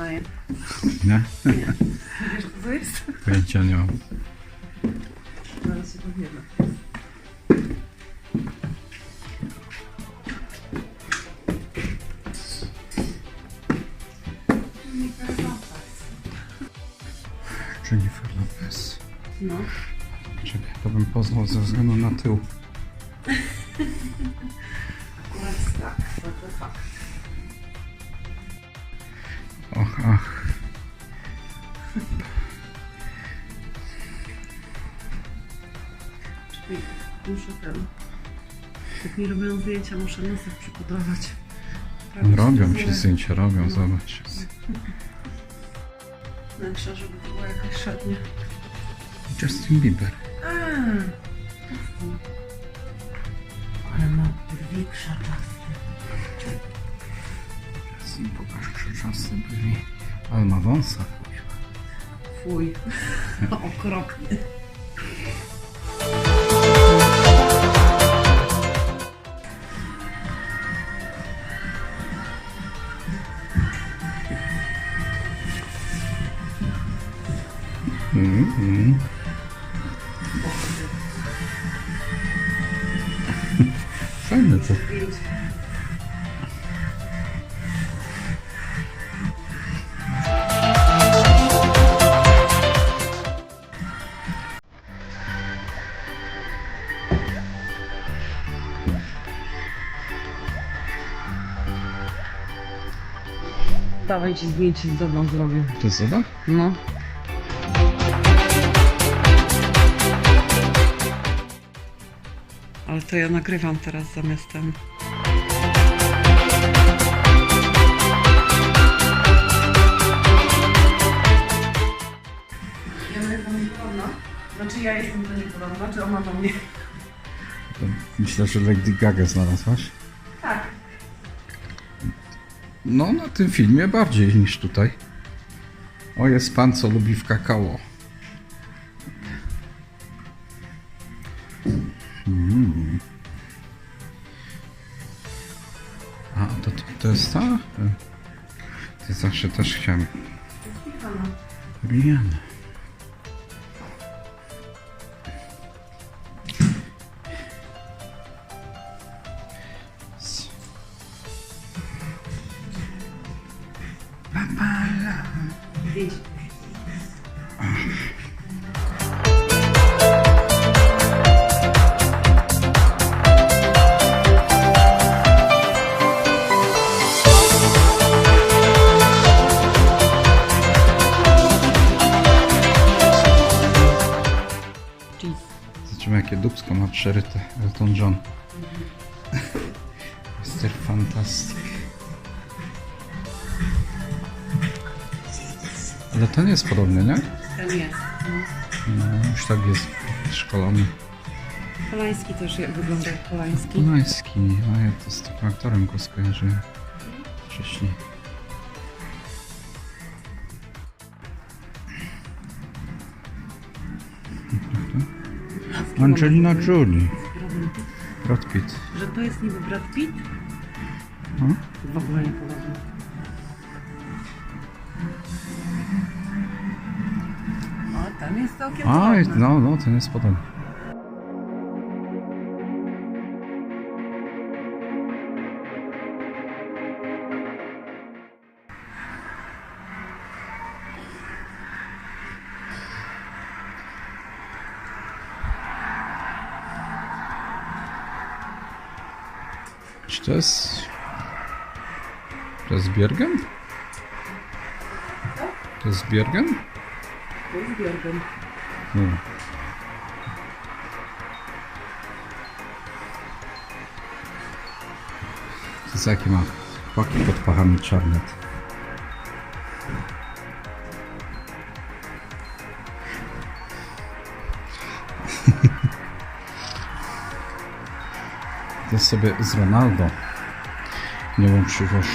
To nie poznaję. Nie? Wiesz, co to jest? Pojęcia nie mam. Zaraz się dowiemy. Jennifer Lopez. No. Czekaj, to bym poznał ze względu na tył. Akurat tak, to fakt. Ach. Czekaj, muszę ten... Jak mi robią zdjęcia, muszę nosek przypudrować. Prawie Robią ci zdjęcia, robią, zobacz. Wnętrza, żeby to była jakaś szatnia. Justin Bieber. A, Ale ma brwi krzaczaste. Justin, pokaż krzyczący brwi. Ale ma wąsa. Fuj. Okropny. Dawaj ci zdjęcie z dobrą zrobię. To jest zoba? No. Ale to ja nagrywam teraz zamiast ten. Ja jestem niepodobna. Znaczy ja jestem do niej podobna, czy ona do mnie? Myślę, że Lady Gaga znalazłaś. No, na tym filmie bardziej niż tutaj. O, jest pan, co lubi w kakao. Mm. A, to, to, to jest ta? Ja zawsze też chciałem. Rihanna. Przeryte Elton John. Mr. Fantastic. Ale ten jest podobny, nie? Ten jest. No, już tak jest szkolony. Polański też jak wygląda jak Polański. Polański, a ja to z takim aktorem go skojarzyłem wcześniej. Angelina Jolie. Brad Pitt. Że to jest niby Brad Pitt? No. W ogóle nie podobne. O, ten jest całkiem A, podobny. no, no, ten jest podobny. Czy to jest... To jest Biergen? To jest Biergen? To jest Björgen. Nie. To jest jaki ma paki pod pachami czarne. To sobie z Ronaldo. Nie łączy już.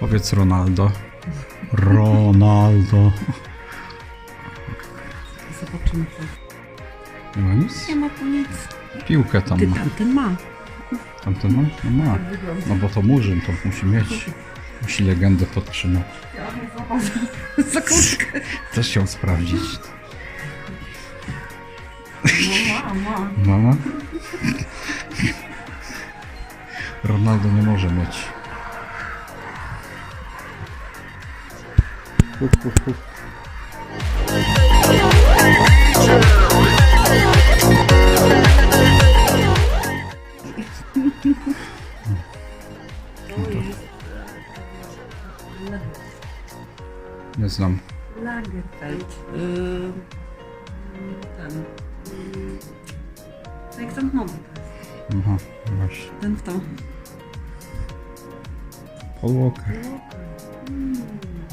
Powiedz Ronaldo. Ronaldo. Zobaczymy. Nie ma nic? Nie ma tu nic. Piłkę tam Ty ma. tamten ma. Tamten ma? No ma. No bo to murzyn, to musi mieć. Musi legendę podtrzymać. Za kurtkę. Też chciał sprawdzić. No ma, ma. Mama? Ronaldo nie może mieć. Hup, hup, hup. Nie znam. Lagerfeld. Yy, ten. No jak to jest. Aha, właśnie. Ten kto? Paul Walker.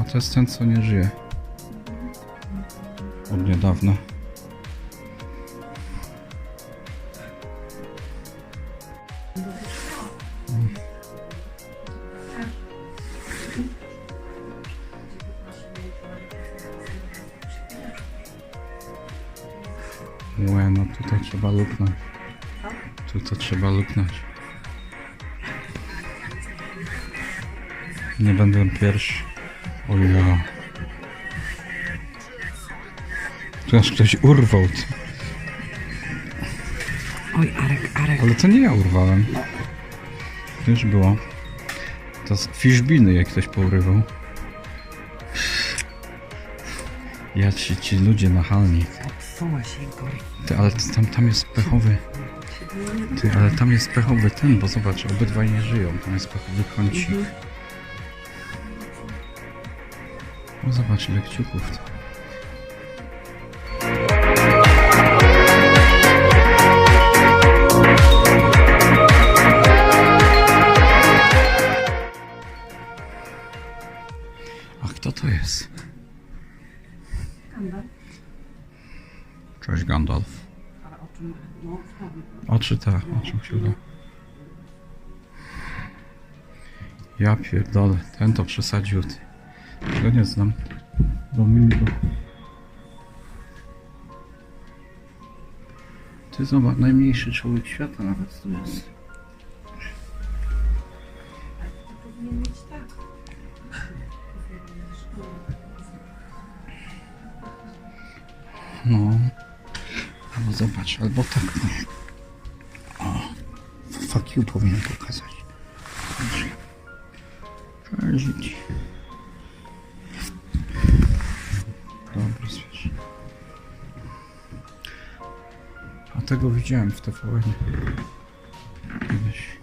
A to jest ten, co nie żyje. Od niedawna. Tutaj trzeba luknąć. Tutaj trzeba luknąć. Nie będę pierwszy. O ja. Tu aż ktoś urwał. Oj, Arek, Arek. Ale to nie ja urwałem. To już było. To z fiszbiny jak ktoś pourywał. Ja ci, ci ludzie nachalni. Ty, ale tam, tam jest pechowy. Ty, ale tam jest pechowy ten, bo zobacz, obydwaj nie żyją. Tam jest pechowy kącik. Mhm. O, zobacz ile kciuków. A kto to jest? Cześć Gandalf. Ale o czym? No, znowu. Oczy te, oczy kciuka. Ja pierdolę, ten to przesadził. Tego nie znam. Domingo. Ty zobacz, najmniejszy człowiek świata nawet tu jest. Tak. No. Albo zobacz, albo tak. No. O. Fuck you powinien pokazać. Cześć. Cześć. Dobra, wiesz. A tego widziałem w TVN. Kiedyś.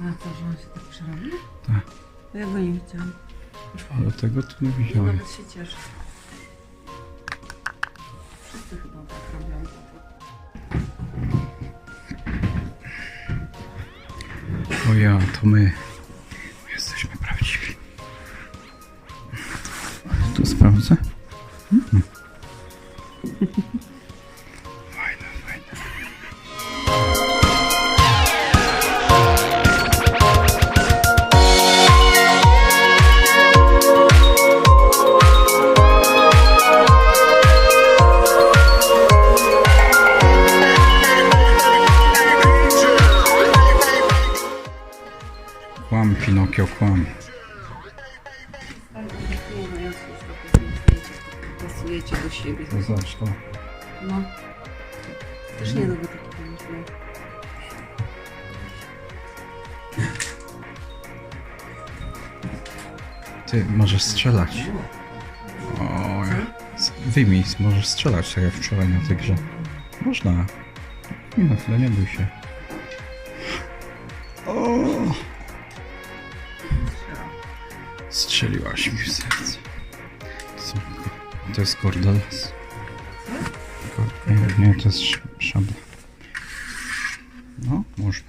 A to, że on się tak przerobił? Tak. To ja go nie widziałam. Ale tego tu nie widziałem. nawet się cieszę. Wszyscy chyba tak robią. O ja, to my. Jesteśmy prawdziwi. Tu sprawdzę. Mhm. Kłam, Pinokio, kłam. No. Pasujecie do siebie. To zobacz to. No. Też nie lubię takich pomysłów. Ty możesz strzelać. O, ja. Wyjmij, możesz strzelać tak jak wczoraj na tej grze. Można. Nie na chwilę, nie bój się. O! Strzeliłaś mi w serce. Co? To jest kordelas. Ko- Nie, nie, to jest sz- szabla. No, można.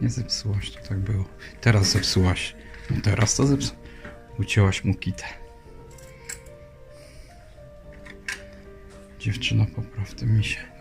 Nie zepsułaś, to tak było. Teraz zepsułaś. No teraz to zepsułaś. Ucięłaś mu kitę. Dziewczyno, popraw te misie.